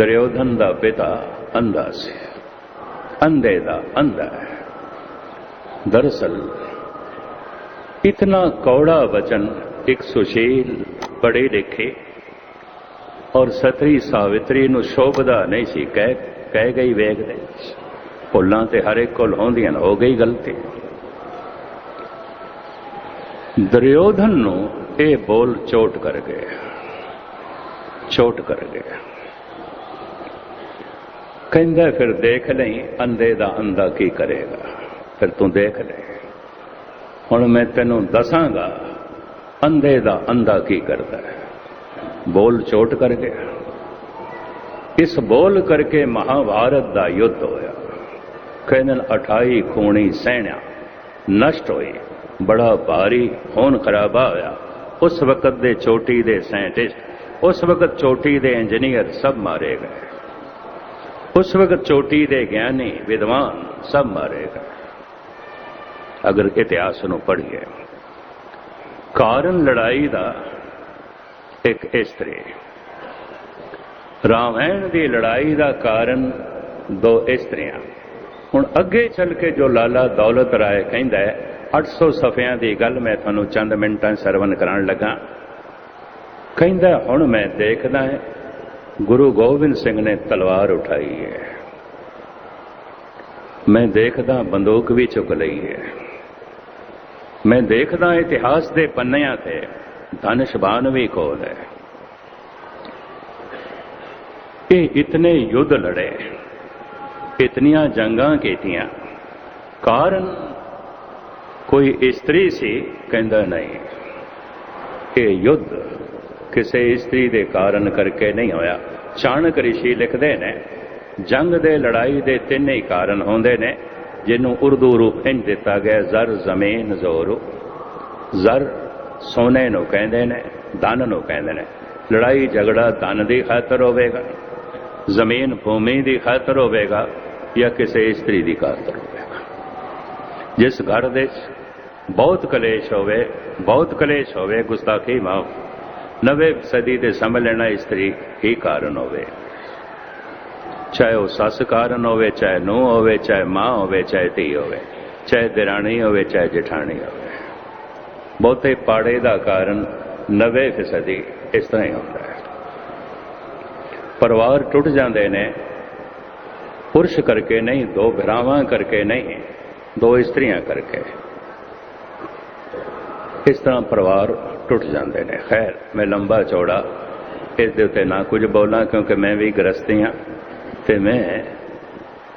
ਦੁਰਯੋਧਨ ਦਾ ਪਿਤਾ ਅੰਧਾ ਸੀ। ਅੰਧੇ ਦਾ ਅੰਧਾ ਹੈ। ਦਰਅਸਲ ਇਤਨਾ ਕੌੜਾ ਵਚਨ ਇੱਕ ਸੁਸ਼ੀਲ ਪੜੇ ਲਿਖੇ ਔਰ ਸਤਰੀ ਸਾਵਿਤਰੀ ਨੂੰ ਸ਼ੋਭਦਾ ਨਹੀਂ ਸੀ, ਕਹਿ ਕਹਿ ਗਈ ਵੇਖਦੇ ਭੁੱਲਾਂ ਤੇ ਹਰ ਇੱਕ ਕੋਲ ਹੁੰਦੀਆਂ ਹੋ ਗਈ ਗਲਤੀ। ਦਰਯੋਧਨ ਨੂੰ ਇਹ ਬੋਲ ਚੋਟ ਕਰ ਗਏ ਚੋਟ ਕਰ ਗਏ ਕਹਿੰਦਾ ਫਿਰ ਦੇਖ ਲਈ, ਅੰਧੇ ਦਾ ਅੰਧਾ ਕੀ ਕਰੇਗਾ? ਫਿਰ ਤੂੰ ਦੇਖ ਲੈ। ਹੁਣ ਮੈਂ ਤੈਨੂੰ ਦੱਸਾਂਗਾ, ਅੰਧੇ ਦਾ ਅੰਧਾ ਕੀ ਕਰਦਾ ਹੈ? ਬੋਲ ਚੋਟ ਕਰ ਗਿਆ। ਇਸ ਬੋਲ ਕਰਕੇ ਮਹਾਭਾਰਤ ਦਾ ਯੁੱਧ ਹੋਇਆ। ਕਹਿੰਦੇ 28 ਖੂਣੀ ਸੈਨਿਆ ਨਸ਼ਟ ਹੋਈ। ਬੜਾ ਭਾਰੀ, ਖੂਨ ਖਰਾਬਾ ਹੋਇਆ। ਉਸ ਵਕਤ ਦੇ ਚੋਟੀ ਦੇ ਸਾਇੰਟਿਸਟ ਉਸ ਵਕਤ ਚੋਟੀ ਦੇ ਇੰਜੀਨੀਅਰ ਸਭ ਮਾਰੇ ਗਏ। ਉਸ ਵਕਤ ਚੋਟੀ ਦੇ ਗਿਆਨੀ ਵਿਦਵਾਨ ਸਭ ਮਾਰੇ ਅਗਰ ਇਤਿਹਾਸ ਨੂੰ ਪੜ੍ਹੀਏ ਕਾਰਨ ਲੜਾਈ ਦਾ ਇੱਕ ਇਸਤਰੀ ਰਾਮਾਇਣ ਦੀ ਲੜਾਈ ਦਾ ਕਾਰਨ ਦੋ ਇਸਤਰੀਆਂ ਹੁਣ ਅੱਗੇ ਚੱਲ ਕੇ ਜੋ ਲਾਲਾ ਦੌਲਤ ਰਾਏ ਕਹਿੰਦਾ ਹੈ 800 ਸਫ਼ਿਆਂ ਦੀ ਗੱਲ ਮੈਂ ਤੁਹਾਨੂੰ ਚੰਦ ਮਿੰਟਾਂ ਸਰਵਨ ਕਰਾਉਣ ਲੱਗਾ ਕਹਿੰਦਾ ਹੁਣ ਮੈਂ ਦੇਖਦਾ ਹੈ ਗੁਰੂ ਗੋਬਿੰਦ ਸਿੰਘ ਨੇ ਤਲਵਾਰ ਉਠਾਈ ਹੈ। ਮੈਂ ਦੇਖਦਾ ਬੰਦੂਕ ਵੀ ਚੁੱਕ ਲਈ ਹੈ। ਮੈਂ ਦੇਖਦਾ ਇਤਿਹਾਸ ਦੇ ਪੰਨਿਆਂ ਤੇ ਧਨਸ਼ਬਾਨ ਵੀ ਕੋਲ ਹੈ। ਇਹ ਇਤਨੇ ਯੁੱਧ ਲੜੇ, ਇਤਨੀਆਂ ਜੰਗਾਂ ਕੀਤੀਆਂ। ਕਾਰਨ ਕੋਈ ਇਸਤਰੀ ਸੀ ਕਹਿੰਦਾ ਨਹੀਂ। ਇਹ ਯੁੱਧ ਕਿਸੇ ਇਸਤਰੀ ਦੇ ਕਾਰਨ ਕਰਕੇ ਨਹੀਂ ਹੋਇਆ। ਚਾਣਕ ਰਿਸ਼ੀ ਲਿਖਦੇ ਨੇ, ਜੰਗ ਦੇ ਲੜਾਈ ਦੇ ਤਿੰਨ ਹੀ ਕਾਰਨ ਹੁੰਦੇ ਨੇ, ਜਿਹਨੂੰ ਉਰਦੂ ਰੂਪ ਇੰਜ ਦਿੱਤਾ ਗਿਆ, ਜ਼ਰ ਜ਼ਮੀਨ ਜ਼ੋਰ। ਜ਼ਰ ਸੋਨੇ ਨੂੰ ਕਹਿੰਦੇ ਨੇ, ਧਨ ਨੂੰ ਕਹਿੰਦੇ ਨੇ। ਲੜਾਈ ਝਗੜਾ ਧਨ ਦੀ ਖਾਤਰ ਹੋਵੇਗਾ, ਜ਼ਮੀਨ ਭੂਮੀ ਦੀ ਖਾਤਰ ਹੋਵੇਗਾ ਜਾਂ ਕਿਸੇ ਇਸਤਰੀ ਦੀ ਖਾਤਰ ਹੋਵੇਗਾ। ਜਿਸ ਘਰ ਦੇ ਬਹੁਤ ਕਲੇਸ਼ ਹੋਵੇ, ਬਹੁਤ ਕਲੇਸ਼ ਹੋਵੇ, ਗੁਸਤਾਖੀ ਮਾਫ ਨਵੇਂ ਸਦੀ ਦੇ ਸਮਝ ਲੈਣਾ ਇਸਤਰੀ ਹੀ ਕਾਰਨ ਹੋਵੇ। ਚਾਹੇ ਉਹ ਸੱਸ ਕਾਰਨ ਹੋਵੇ, ਚਾਹੇ ਨੂੰ ਹੋਵੇ, ਚਾਹੇ ਮਾਂ ਹੋਵੇ, ਚਾਹੇ ਧੀ ਹੋਵੇ, ਚਾਹੇ ਦਿਰਾਣੀ ਹੋਵੇ, ਚਾਹੇ ਜਠਾਣੀ ਹੋਵੇ। ਬਹੁਤੇ ਪਾੜੇ ਦਾ ਕਾਰਨ 90% ਇਸ ਤਰ੍ਹਾਂ ਹੀ ਹੁੰਦਾ ਹੈ। ਪਰਿਵਾਰ ਟੁੱਟ ਜਾਂਦੇ ਨੇ, ਪੁਰਸ਼ ਕਰਕੇ ਨਹੀਂ, ਦੋ ਭਰਾਵਾਂ ਕਰਕੇ ਨਹੀਂ, ਦੋ ਇਸਤਰੀਆਂ ਕਰਕੇ। ਇਸ ਤਰ੍ਹਾਂ ਪਰਿਵਾਰ ਟੁੱਟ ਜਾਂਦੇ ਨੇ? ਖੈਰ, ਮੈਂ ਲੰਬਾ ਚੌੜਾ, ਇਸ ਦੇ ਉੱਤੇ ਨਾ ਕੁਝ ਬੋਲਾਂ, ਕਿਉਂਕਿ ਮੈਂ ਵੀ ਗ੍ਰਸਤੀ ਹਾਂ ਤੇ ਮੈਂ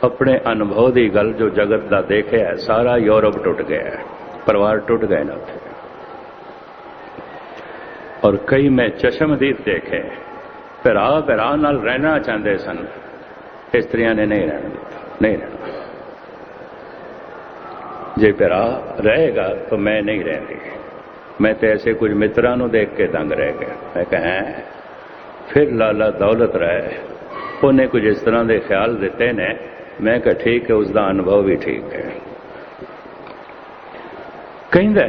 ਆਪਣੇ ਅਨੁਭਵ ਦੀ ਗੱਲ ਜੋ ਜਗਤ ਦਾ ਦੇਖਿਆ ਸਾਰਾ ਯੂਰਪ ਟੁੱਟ ਗਿਆ ਪਰਿਵਾਰ ਟੁੱਟ ਗਏ ਨਾ ਉੱਥੇ। ਔਰ ਕਈ ਮੈਂ ਚਸ਼ਮਦੀਦ ਦੇਖੇ ਭਰਾ ਭਰਾ ਨਾਲ ਰਹਿਣਾ ਚਾਹੁੰਦੇ ਸਨ। ਇਸਤਰੀਆਂ ਨੇ ਨਹੀਂ ਰਹਿਣਾ ਦਿੱਤਾ, ਨਹੀਂ ਰਹਿਣਾ ਜੇ ਭਰਾ ਰਹੇਗਾ ਤਾਂ ਮੈਂ ਨਹੀਂ ਰਹਿੰਦੀ। ਮੈਂ ਤੇ ਐਸੇ ਕੁਝ ਮਿੱਤਰਾਂ ਨੂੰ ਦੇਖ ਕੇ ਦੰਗ ਰਹਿ ਗਿਆ। ਮੈਂ ਕਹਾਂ ਫਿਰ ਲਾਲਾ ਦੌਲਤ ਰਾਏ, ਉਹਨੇ ਕੁਝ ਇਸ ਤਰ੍ਹਾਂ ਦੇ ਖਿਆਲ ਦਿੱਤੇ ਨੇ। ਮੈਂ ਕਿਹਾ, ਠੀਕ ਹੈ ਉਸ ਦਾ ਅਨੁਭਵ ਵੀ ਠੀਕ ਹੈ। ਕਹਿੰਦਾ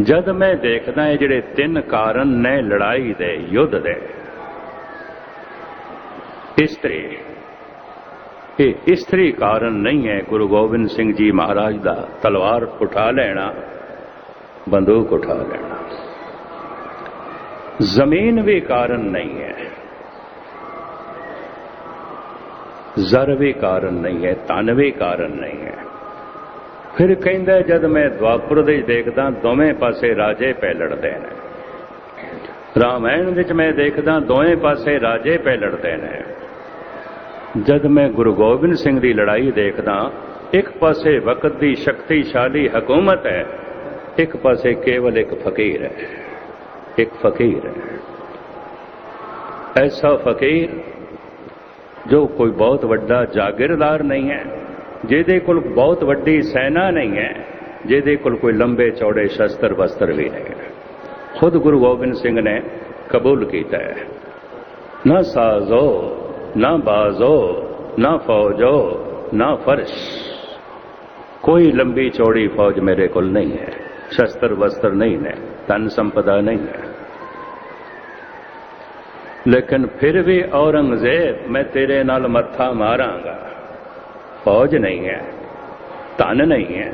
ਜਦ ਮੈਂ ਦੇਖਦਾ ਇਹ ਜਿਹੜੇ ਤਿੰਨ ਕਾਰਨ ਨੇ ਲੜਾਈ ਦੇ, ਯੁੱਧ ਦੇ, ਇਸਤਰੀ, ਇਹ ਇਸਤਰੀ ਕਾਰਨ ਨਹੀਂ ਹੈ ਗੁਰੂ ਗੋਬਿੰਦ ਸਿੰਘ ਜੀ ਮਹਾਰਾਜ ਦਾ ਤਲਵਾਰ ਉਠਾ ਲੈਣਾ। ਬੰਦੂਕ ਉਠਾ ਲੈਣਾ। ਜ਼ਮੀਨ ਵੀ ਕਾਰਨ ਨਹੀਂ ਹੈ। ਜ਼ਰ ਵੀ ਕਾਰਨ ਨਹੀਂ ਹੈ ਤਨ ਵੀ ਕਾਰਨ ਨਹੀਂ ਹੈ। ਫਿਰ ਕਹਿੰਦਾ, ਜਦ ਮੈਂ ਦਵਾਪੁਰ ਦੇ ਦੇਖਦਾ, ਦੋਵੇਂ ਪਾਸੇ ਰਾਜੇ ਪੈ ਲੜਦੇ ਨੇ। ਰਾਮਾਇਣ ਵਿੱਚ ਮੈਂ ਦੇਖਦਾ, ਦੋਵੇਂ ਪਾਸੇ ਰਾਜੇ ਪੈ ਲੜਦੇ ਨੇ। ਜਦ ਮੈਂ ਗੁਰੂ ਗੋਬਿੰਦ ਸਿੰਘ ਦੀ ਲੜਾਈ ਦੇਖਦਾ, ਇੱਕ ਪਾਸੇ ਵਕਤ ਦੀ ਸ਼ਕਤੀਸ਼ਾਲੀ ਹਕੂਮਤ ਹੈ ਇੱਕ ਪਾਸੇ ਕੇਵਲ ਇੱਕ ਫਕੀਰ ਹੈ, ਇੱਕ ਫਕੀਰ ਹੈ। ਐਸਾ ਫਕੀਰ ਜੋ ਕੋਈ ਬਹੁਤ ਵੱਡਾ ਜਾਗੀਰਦਾਰ ਨਹੀਂ ਹੈ, ਜਿਹਦੇ ਕੋਲ ਬਹੁਤ ਵੱਡੀ ਸੈਨਾ ਨਹੀਂ ਹੈ, ਜਿਹਦੇ ਕੋਲ ਕੋਈ ਲੰਬੇ ਚੌੜੇ ਸ਼ਸਤਰ ਵਸਤਰ ਵੀ ਨਹੀਂ ਹੈ। ਖੁਦ ਗੁਰੂ ਗੋਬਿੰਦ ਸਿੰਘ ਨੇ ਕਬੂਲ ਕੀਤਾ ਹੈ, ਨਾ ਸਾਜ਼ੋ, ਨਾ ਬਾਜ਼ੋ, ਨਾ ਫੌਜੋ, ਨਾ ਫਰਸ਼। ਕੋਈ ਲੰਬੀ ਚੌੜੀ ਫੌਜ ਮੇਰੇ ਕੋਲ ਨਹੀਂ ਹੈ। ਸ਼ਸਤਰ ਵਸਤਰ ਨਹੀਂ ਹੈ ਧਨ ਸੰਪਦਾ ਨਹੀਂ ਹੈ ਲੇਕਿਨ ਫਿਰ ਵੀ ਔਰੰਗਜ਼ੇਬ ਮੈਂ ਤੇਰੇ ਨਾਲ ਮੱਥਾ ਮਾਰਾਂਗਾ ਫੌਜ ਨਹੀਂ ਹੈ ਧਨ ਨਹੀਂ ਹੈ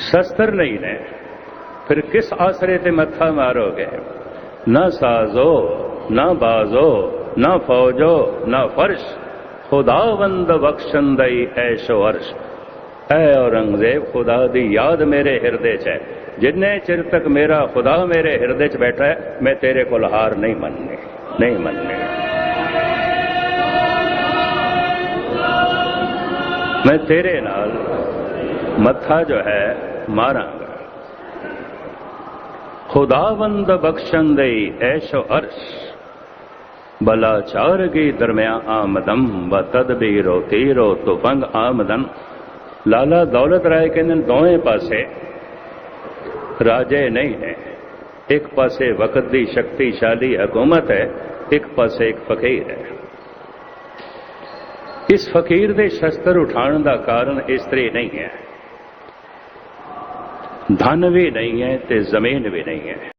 ਸ਼ਸਤਰ ਨਹੀਂ ਨੇ ਫਿਰ ਕਿਸ ਆਸਰੇ ਤੇ ਮੱਥਾ ਮਾਰੋਗੇ ਨਾ ਸਾਜ਼ੋ ਨਾ ਬਾਜ਼ੋ ਨਾ ਫੌਜੋ ਨਾ ਫਰਸ਼ ਖੁਦਾਵੰਦ ਬਖਸ਼ੰਦਈ ਐਸ਼ੋ ऐ औरंगज़ेब, खुदा दी याद मेरे हृदय च है। जिन्ने चिर तक मेरा खुदा मेरे हृदय च बैठा है, मैं तेरे को हार नहीं मनने नहीं मनने। मैं तेरे नाल मत्था जो है मारांगा। खुदावंद बख्शन दई ऐशो अर्श। बलाचारगी दरम्या आमदम, व तदबीरो तीरो तुफंग आमदन। ਲਾਲਾ ਦੌਲਤ ਰਾਏ ਕਹਿੰਦੇ ਨੇ, ਦੋਵੇਂ ਪਾਸੇ ਰਾਜੇ ਨਹੀਂ ਹੈ। ਇੱਕ ਪਾਸੇ ਵਕਤ ਦੀ ਸ਼ਕਤੀਸ਼ਾਲੀ ਹਕੂਮਤ ਹੈ, ਇੱਕ ਪਾਸੇ ਇੱਕ ਫਕੀਰ ਹੈ। ਇਸ ਫਕੀਰ ਦੇ ਸ਼ਸਤਰ ਉਠਾਉਣ ਦਾ ਕਾਰਨ ਇਸਤਰੀ ਨਹੀਂ ਹੈ। ਧਨ ਵੀ ਨਹੀਂ ਹੈ ਤੇ ਜ਼ਮੀਨ ਵੀ ਨਹੀਂ ਹੈ।